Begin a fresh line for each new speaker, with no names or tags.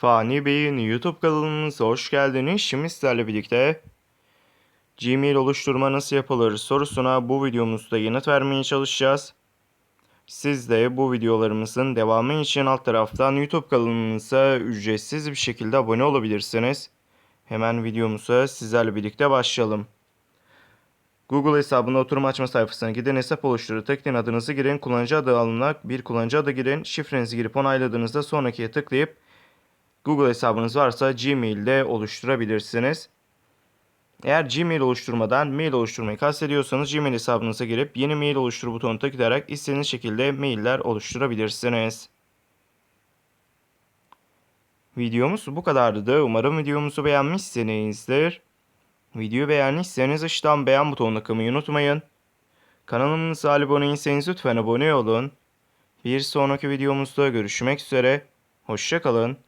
Fani Bey'in YouTube kanalımıza hoş geldiniz. Şimdi sizlerle birlikte Gmail oluşturma nasıl yapılır sorusuna bu videomuzda yanıt vermeye çalışacağız. Siz de bu videolarımızın devamı için alt taraftan YouTube kanalımıza ücretsiz bir şekilde abone olabilirsiniz. Hemen videomuza sizlerle birlikte başlayalım. Google hesabında oturum açma sayfasına gidin, hesap oluşturu, tıklayın adınızı girin, kullanıcı adı alımına bir kullanıcı adı girin, şifrenizi girip onayladığınızda sonrakiye tıklayıp Google hesabınız varsa Gmail'de oluşturabilirsiniz. Eğer Gmail oluşturmadan mail oluşturmayı kastediyorsanız Gmail hesabınıza girip yeni mail oluştur butonuna tıklayarak istediğiniz şekilde mailler oluşturabilirsiniz. Videomuz bu kadardı. Umarım videomuzu beğenmişsinizdir. Videoyu beğendiyseniz aşağıdan beğen butonuna tıklamayı unutmayın. Kanalımıza abone değilseniz lütfen abone olun. Bir sonraki videomuzda görüşmek üzere. Hoşçakalın.